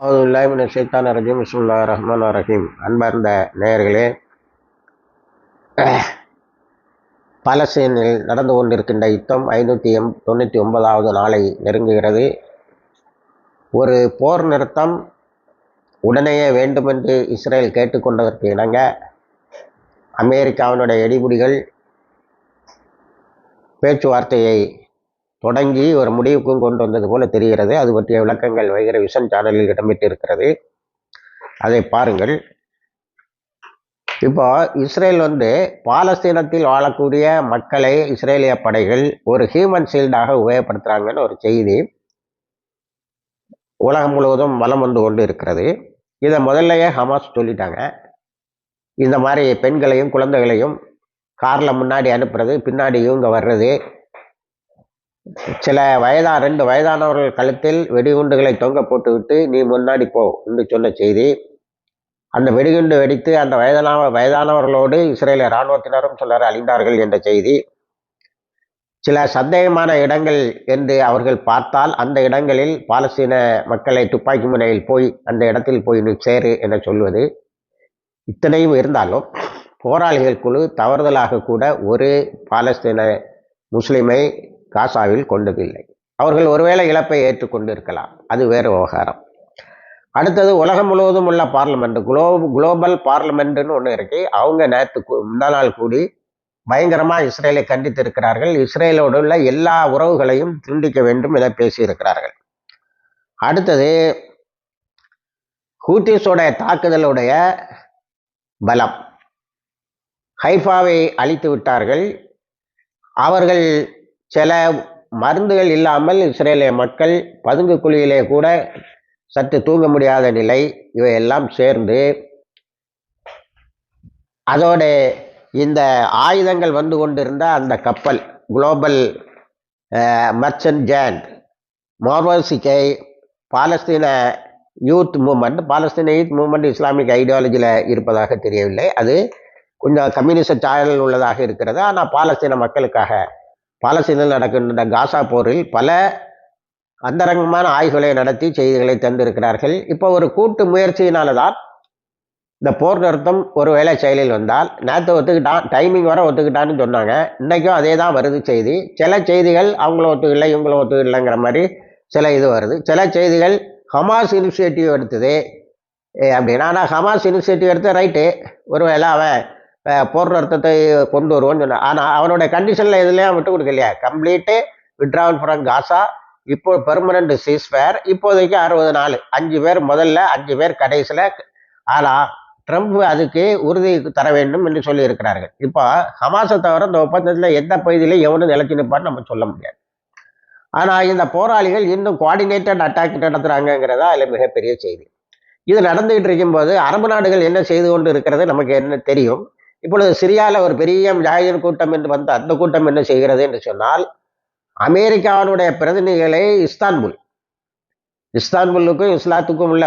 அவுதுல்லாஹிமின ஷைத்தான ரஜீம். பிஸ்மில்லா ரஹ்மான் ரஹீம். அன்பார்ந்த நேயர்களே பாலஸ்தீனில் நடந்து கொண்டிருக்கின்ற யுத்தம் ஐநூற்றி எம் தொண்ணூற்றி ஒன்பதாவது நாளை நெருங்குகிறது. ஒரு போர் நிறுத்தம் உடனேயே வேண்டுமென்று இஸ்ரேல் கேட்டுக்கொண்டதற்கு இணங்க அமெரிக்காவினுடைய எடிபுடிகள் பேச்சுவார்த்தையை தொடங்கி ஒரு முடிவுக்கும் கொண்டு வந்தது போல தெரிகிறது. அது பற்றிய விளக்கங்கள் வைகிற விஷன் சேனலில் இடம்பெற்று இருக்கிறது அதை பாருங்கள். இப்போ இஸ்ரேல் வந்து பாலஸ்தீனத்தில் வாழக்கூடிய மக்களை இஸ்ரேலிய படைகள் ஒரு ஹியூமன் ஷீல்டாக உபயோகப்படுத்துகிறாங்கன்னு ஒரு செய்தி உலகம் முழுவதும் வலம் வந்து கொண்டு இருக்கிறது. இதை முதல்லையே ஹமாஸ் சொல்லிட்டாங்க. இந்த மாதிரி பெண்களையும் குழந்தைகளையும் காரில் முன்னாடி அனுப்புறது பின்னாடி இவங்க வர்றது சில வயதா ரெண்டு வயதானவர்கள் கழுத்தில் வெடிகுண்டுகளை தொங்க போட்டுவிட்டு நீ முன்னாடி போ என்று சொன்ன செய்தி. அந்த வெடிகுண்டு வெடித்து அந்த வயதான வயதானவர்களோடு இஸ்ரேலிய இராணுவத்தினரும் சிலர் அழிந்தார்கள் என்ற செய்தி. சில சந்தேகமான இடங்கள் என்று அவர்கள் பார்த்தால் அந்த இடங்களில் பாலஸ்தீன மக்களை துப்பாக்கி முனையில் போய் அந்த இடத்தில் போய் நீ சேரு என சொல்வது. இத்தனையும் இருந்தாலும் போராளிகள் குழு தவறுதலாக கூட ஒரு பாலஸ்தீன முஸ்லிமை காசாவில் கொண்டதில்லை. அவர்கள் ஒருவேளை இழப்பை ஏற்றுக்கொண்டு இருக்கலாம் அது வேறு விவகாரம். அடுத்தது உலகம் முழுவதும் உள்ள பார்லிமெண்ட் குளோ குளோபல் பார்லிமெண்ட்டுன்னு ஒன்று இருக்கு. அவங்க நேற்று முந்தா நாள் கூடி பயங்கரமாக இஸ்ரேலை கண்டித்து இருக்கிறார்கள் இஸ்ரேலோடு உள்ள எல்லா உறவுகளையும் துண்டிக்க வேண்டும் என பேசியிருக்கிறார்கள். அடுத்தது ஹூத்திஸோடைய தாக்குதலுடைய பலம். ஹைஃபாவை அழித்து விட்டார்கள். அவர்கள் சில மருந்துகள் இல்லாமல் இஸ்ரேலிய மக்கள் பதுங்கு குழியிலே கூட சற்று தூங்க முடியாத நிலை இவையெல்லாம் சேர்ந்து அதோட இந்த ஆயுதங்கள் வந்து கொண்டிருந்த அந்த கப்பல் குளோபல் மர்ச்சன்ட் ஜேண்ட் மோர்வசிக்கை Palestine youth movement Palestine youth movement Islamic ஐடியாலஜியில் இருப்பதாக தெரியவில்லை. அது கொஞ்சம் கம்யூனிஸ்ட் சாயல் உள்ளதாக இருக்கிறது. ஆனால் பாலஸ்தீன மக்களுக்காக பாலஸ்தீனில் நடக்கின்ற காசா போரில் பல அந்தரங்கமான ஆய்வுகளை நடத்தி செய்திகளை தந்திருக்கிறார்கள். இப்போ ஒரு கூட்டு முயற்சியினால்தான் இந்த போர் நிறுத்தம் ஒரு வேலை செயலில் வந்தால் நேற்று ஒத்துக்கிட்டான் டைமிங் வர ஒத்துக்கிட்டான்னு சொன்னாங்க. இன்றைக்கும் அதே தான் வருது செய்தி. சில செய்திகள் அவங்கள ஒத்துக்கலை இவங்கள ஒத்துக்கலைங்கிற மாதிரி சில இது வருது. சில செய்திகள் ஹமாஸ் இனிஷியேட்டிவ் எடுத்தது. அப்படின்னா ஆனால் ஹமாஸ் இனிஷியேட்டிவ் எடுத்து ரைட்டு ஒருவேளை அவன் போர் நிறுத்தத்தை கொண்டு வருவோன்னு சொன்னான். ஆனால் அவனுடைய கண்டிஷனில் எதுலையும் விட்டு கொடுக்கலையா? கம்ப்ளீட்டு விட்ராவல் ஃப்ரம் காசா இப்போ பெர்மனண்ட் சீஸ்ஃபேர் இப்போதைக்கு அறுபது நாள் அஞ்சு பேர் முதல்ல அஞ்சு பேர் கடைசியில். ஆனால் ட்ரம்ப் அதுக்கு உறுதி தர வேண்டும் என்று சொல்லியிருக்கிறார்கள். இப்போ ஹமாஸை தவிர இந்த ஒப்பந்தத்தில் எந்த பகுதியிலையும் எவனும் நிலச்சி நிற்பான்னு நம்ம சொல்ல முடியாது. ஆனால் இந்த போராளிகள் இன்னும் கோஆர்டினேட்டட் அட்டாக் நடத்துகிறாங்கங்கிறதா அதில் மிகப்பெரிய செய்தி. இது நடந்துகிட்டு இருக்கும்போது அரபு நாடுகள் என்ன செய்து கொண்டு இருக்கிறது நமக்கு என்ன தெரியும்? இப்பொழுது சிரியாவில் ஒரு பெரிய ஜாகிர் கூட்டம் என்று வந்த அந்த கூட்டம் என்ன செய்கிறது என்று சொன்னால் அமெரிக்காவினுடைய பிரதிநிதிகளை இஸ்தான்புல் இஸ்தான்புல்லுக்கும் இஸ்லாத்துக்கும் உள்ள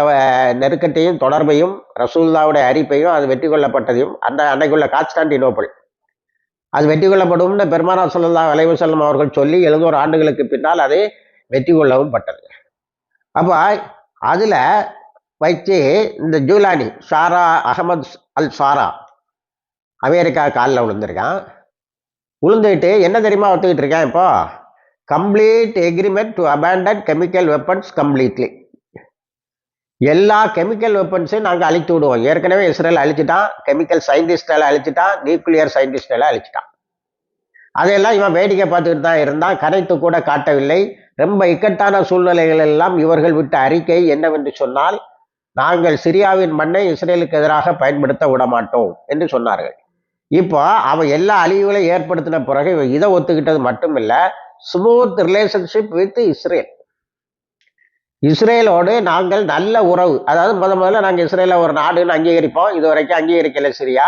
நெருக்கத்தையும் தொடர்பையும் ரசூல்லாவுடைய அறிப்பையும் அது வெற்றி கொள்ளப்பட்டதையும் அந்த அன்னைக்குள்ள கான்ஸ்டான்டினோப்பிள் அது வெற்றி கொள்ளப்படும்னு பெருமானா சொல்லல்லா அலைவசல்லம் அவர்கள் சொல்லி எழுநூறு ஆண்டுகளுக்கு பின்னால் அது வெற்றி கொள்ளவும் பட்டது. அப்போ அதில் வச்சு இந்த Julani Sharaa Ahmed al Sharaa America காலில் விழுந்திருக்கான் விழுந்துக்கிட்டு என்ன தெரியுமா ஒத்துக்கிட்டு இருக்கேன் இப்போ? Complete agreement to abandoned chemical weapons completely எல்லா கெமிக்கல் வெப்பன்ஸையும் நாங்கள் அழித்து விடுவோம். ஏற்கனவே இஸ்ரேல் அழிச்சிட்டான் கெமிக்கல் சயின்டிஸ்டெல்லாம் அழிச்சிட்டான் நியூக்ளியர் சயின்டிஸ்டெல்லாம் அழிச்சிட்டான். அதையெல்லாம் இவன் வேடிக்கை பார்த்துக்கிட்டு தான் இருந்தான். கரைத்து கூட காட்டவில்லை. ரொம்ப இக்கட்டான சூழ்நிலைகள் எல்லாம் இவர்கள் விட்ட அறிக்கை என்னவென்று சொன்னால் நாங்கள் சிரியாவின் மண்ணை இஸ்ரேலுக்கு எதிராக பயன்படுத்த விட மாட்டோம் என்று சொன்னார்கள். இப்போ அவன் எல்லா அழிவுகளையும் ஏற்படுத்தின பிறகு இதை ஒத்துக்கிட்டது மட்டும் இல்லை ஸ்மூத் ரிலேஷன்ஷிப் வித் இஸ்ரேல் இஸ்ரேலோடு நாங்கள் நல்ல உறவு. அதாவது முத முதல்ல நாங்கள் இஸ்ரேலை ஒரு நாடுன்னு அங்கீகரிப்போம். இது வரைக்கும் அங்கீகரிக்கல சரியா.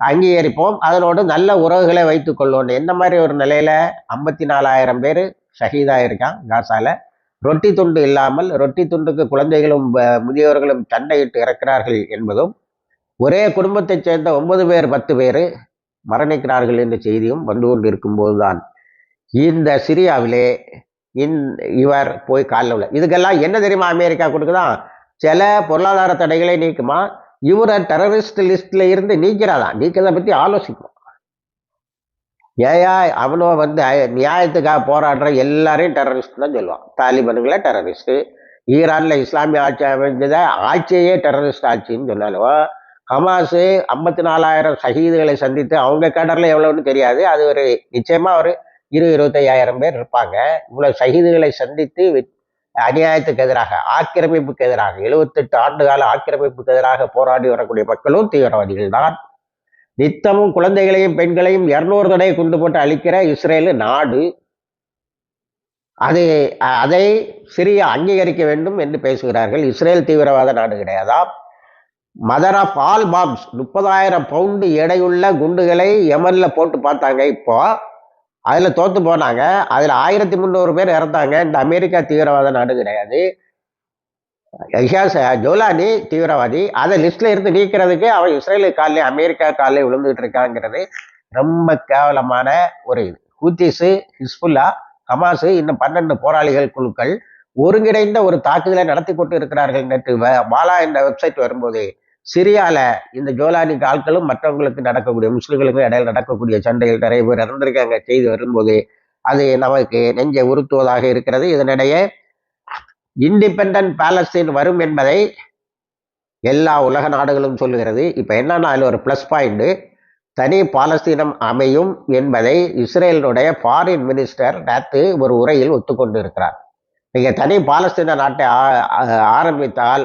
அங்கீகரிப்போம். அதனோடு நல்ல உறவுகளை வைத்துக் கொள்வோம். எந்த மாதிரி ஒரு நிலையில? ஐம்பத்தி நாலாயிரம் பேர் ஷஹீதாக இருக்கான் காசால. ரொட்டி துண்டு இல்லாமல் ரொட்டி துண்டுக்கு குழந்தைகளும் முதியவர்களும் சண்டையிட்டு இறக்கிறார்கள் என்பதும் ஒரே குடும்பத்தைச் சேர்ந்த ஒன்பது பேர் பத்து பேர் மரணிக்கிறார்கள் என்ற செய்தியும் வந்து கொண்டு இருக்கும்போது தான் இந்த சிரியாவிலே இன் இவர் போய் காலில் உள்ள இதுக்கெல்லாம் என்ன தெரியுமா அமெரிக்கா கொடுக்குதான் சில பொருளாதார தடைகளை நீக்குமா? இவரை டெரரிஸ்ட் லிஸ்டில் இருந்து நீக்கிறாதான் நீக்கிறத பற்றி ஆலோசிப்போம். ஏயா அவனோ வந்து நியாயத்துக்காக போராடுற எல்லாரையும் டெரரிஸ்ட் தான் சொல்லுவான். தாலிபான்களை டெரரிஸ்ட்டு ஈரானில் இஸ்லாமிய ஆட்சி அமைஞ்சதை ஆட்சியே டெரரிஸ்ட் ஆட்சின்னு சொன்னாலும் ஹமாசு ஐம்பத்தி நாலாயிரம் சகிதுகளை சந்தித்து அவங்க கடர்ல எவ்வளவுன்னு தெரியாது. அது ஒரு நிச்சயமா ஒரு இரு இருபத்தையாயிரம் பேர் இருப்பாங்க. இவ்வளோ சகிதுகளை சந்தித்து அநியாயத்துக்கு எதிராக ஆக்கிரமிப்புக்கு எதிராக எழுபத்தெட்டு ஆண்டு கால ஆக்கிரமிப்புக்கு எதிராக போராடி வரக்கூடிய மக்களும் தீவிரவாதிகள் தான். நித்தமும் குழந்தைகளையும் பெண்களையும் இருநூறு தடவை குண்டு போட்டு அழிக்கிற இஸ்ரேலு நாடு. அது அதை சிறிய அங்கீகரிக்க வேண்டும் என்று பேசுகிறார்கள். இஸ்ரேல் தீவிரவாத நாடு கிடையாதா? மதர் ஆஃப் ஆல் பாம்ஸ் முப்பதாயிரம் பவுண்டு எடையுள்ள குண்டுகளை எமனில் போட்டு பார்த்தாங்க இப்போ. அதில் தோற்று போனாங்க. அதில் ஆயிரத்தி முந்நூறு பேர் இறந்தாங்க. இந்த அமெரிக்கா தீவிரவாத நாடு கிடையாது. ஜோலானி தீவிரவாதி. அதை லிஸ்ட்ல இருந்து நீக்கிறதுக்கு அவன் இஸ்ரேலு காலில் அமெரிக்கா காலில் விழுந்துகிட்டு இருக்காங்கிறது ரொம்ப கேவலமான ஒரு இது. ஹூத்திஸு ஹிஸ்புல்லா ஹமாஸு இன்னும் பன்னெண்டு போராளிகள் குழுக்கள் ஒருங்கிணைந்த ஒரு தாக்குதலை நடத்தி கொண்டு இருக்கிறார்கள் நேற்று. பாலா என்ற வெப்சைட் வரும்போது சிரியால இந்த ஜோலானிக்கு ஆட்களும் மற்றவங்களுக்கு நடக்கக்கூடிய முஸ்லிம்களுக்கும் இடையில் நடக்கக்கூடிய சண்டைகள் நிறைய பேர் இறந்திருக்காங்க. செய்தி வரும்போது அது நமக்கு நெஞ்சை உறுத்துவதாக இருக்கிறது. இதனிடையே இண்டிபெண்டன்ட் பாலஸ்தீன் வரும் என்பதை எல்லா உலக நாடுகளும் சொல்லுகிறது. இப்போ என்னன்னா அதில் ஒரு ப்ளஸ் பாயிண்ட்டு தனி பாலஸ்தீனம் அமையும் என்பதை இஸ்ரேலினுடைய ஃபாரின் மினிஸ்டர் நேற்று ஒரு உரையில் ஒத்துக்கொண்டு இருக்கிறார் நீங்கள் தனி பாலஸ்தீன நாட்டை ஆரம்பித்தால்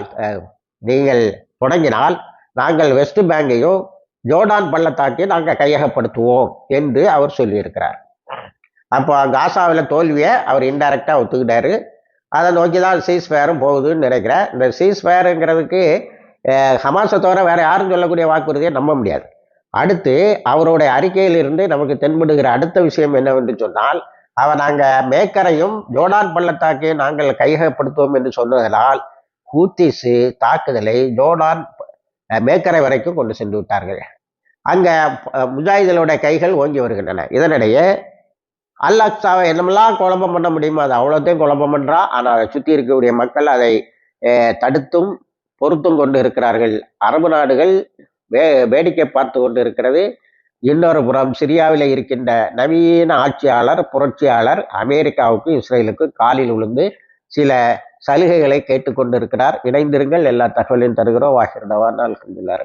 நீங்கள் தொடங்கினால் நாங்கள் வெஸ்ட் பேங்கையும் ஜோர்டான் பள்ளத்தாக்கையும் நாங்கள் கையகப்படுத்துவோம் என்று அவர் சொல்லியிருக்கிறார். அப்போ காசாவில் தோல்வியை அவர் இன்டைரக்டாக ஒத்துக்கிட்டாரு. அதை நோக்கி தான் சீஸ் ஃபேரும் போகுதுன்னு நினைக்கிறேன். இந்த சீஸ் ஃபேருங்கிறதுக்கு ஹமாஸை தவிர வேறு யாரும் சொல்லக்கூடிய வாக்குறுதியை நம்ப முடியாது. அடுத்து அவருடைய அறிக்கையிலிருந்து நமக்கு தென்படுகிற அடுத்த விஷயம் என்னவென்று சொன்னால் அவர் நாங்கள் மேக்கரையும் ஜோர்டான் பள்ளத்தாக்கையும் நாங்கள் கையகப்படுத்துவோம் என்று சொன்னதனால் ஹூத்திஸு தாக்குதலை ஜோர்டான் மேக்கரை வரைக்கும் கொண்டு சென்று விட்டார்கள். அங்கே முஜாஹிதலுடைய கைகள் ஓங்கி வருகின்றன. இதனிடையே அல் அக்ஸாவை என்னமெல்லாம் குழப்பம் பண்ண முடியுமோ அது அவ்வளோத்தையும் குழப்பம் பண்ணுறா ஆனால் அதை சுற்றி இருக்கக்கூடிய மக்கள் அதை தடுத்தும் பொறுத்தும் கொண்டு இருக்கிறார்கள். அரபு நாடுகள் வே வேடிக்கை பார்த்து கொண்டு இருக்கிறது. இன்னொரு புறம் சிரியாவில் இருக்கின்ற நவீன ஆட்சியாளர் புரட்சியாளர் அமெரிக்காவுக்கும் இஸ்ரேலுக்கும் காலில் விழுந்து சில சலுகைகளை கேட்டுக்கொண்டிருக்கிறார். இணைந்திருங்கள் எல்லா தகவலையும் தருகிறோம். வாகிருந்தவா அல்ஹம்துலில்லாஹ்.